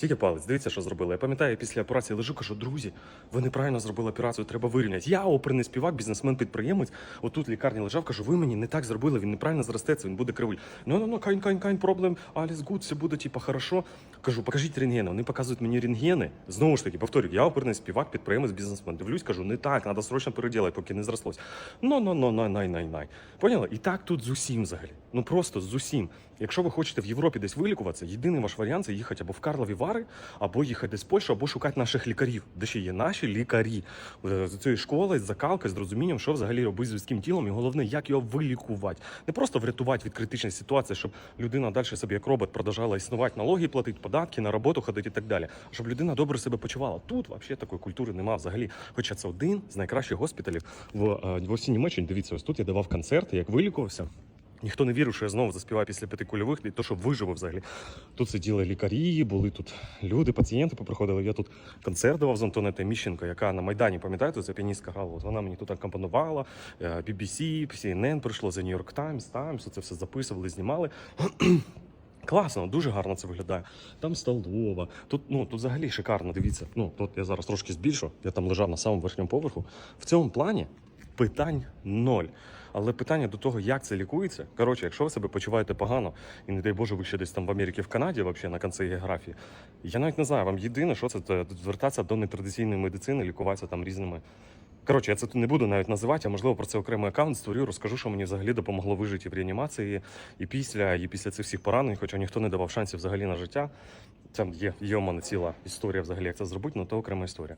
Тільки палець, дивіться, що зробили. Я пам'ятаю, після операції лежу, кажу, друзі, ви неправильно зробили операцію, треба вирівняти. Я оперний співак, бізнесмен, підприємець. Отут в лікарні лежав, кажу, ви мені не так зробили, він неправильно зростеться, він буде кривий. Ну, ну, ну, кайн, кайн, кайн, проблем, аліс гуд, все буде, типа, хорошо. Кажу, покажіть рентгени. Вони показують мені рентгени. Знову ж таки, повторюю, я оперний співак, підприємець, бізнесмен. Дивлюсь, кажу, не так, треба срочно переділати, поки не зрослось. Ну, ну, ну, най, най, най, най. Поняли? І так тут з усім взагалі. Ну просто з усім. Якщо ви хочете в Європі десь вилікуватися, єдиний ваш варіант це їхати або в Карлові Вари, або їхати в Польщу, або шукати наших лікарів, де ще є наші лікарі Е, з цієї школи, з закалкою, з розумінням, що взагалі робити з людським тілом, і головне, як його вилікувати. Не просто врятувати від критичної ситуації, щоб людина далі собі як робот продовжала існувати, налоги платити, податки, на роботу ходити і так далі. Щоб людина добре себе почувала. Тут взагалі такої культури немає взагалі. Хоча це один з найкращих госпіталів в, е, в осінній Німеччині. Дивіться, ось тут я давав концерти, як вилікувався. Ніхто не вірив, що я знову заспіваю після п'яти кульових, і то, що виживу взагалі. Тут сиділи лікарі, були тут люди, пацієнти поприходили. Я тут концерт давав з Антонетою Міщенко, яка на Майдані, пам'ятаєте, це піаністка грала. От вона мені тут акомпонувала, е, BBC, CNN прийшло, New York Times, Times, це все записували, знімали. Класно, дуже гарно це виглядає. Там столова. Тут, ну, тут взагалі шикарно, дивіться. Ну, тут я зараз трошки збільшу, я там лежав на самому верхньому поверху. В цьому плані питань ноль. Але питання до того, як це лікується. Коротше, якщо ви себе почуваєте погано, і не дай Боже, ви ще десь там в Америці, в Канаді, взагалі на кінці географії. Я навіть не знаю, вам єдине, що це звертатися до нетрадиційної медицини, лікуватися там різними. Коротше, я це не буду навіть називати, а можливо про це окремий аккаунт створю, розкажу, що мені взагалі допомогло вижити в реанімації і після, і після цих всіх поранень, хоча ніхто не давав шансів взагалі на життя. Там є, є у мене ціла історія взагалі, як це зробити, але це окрема історія.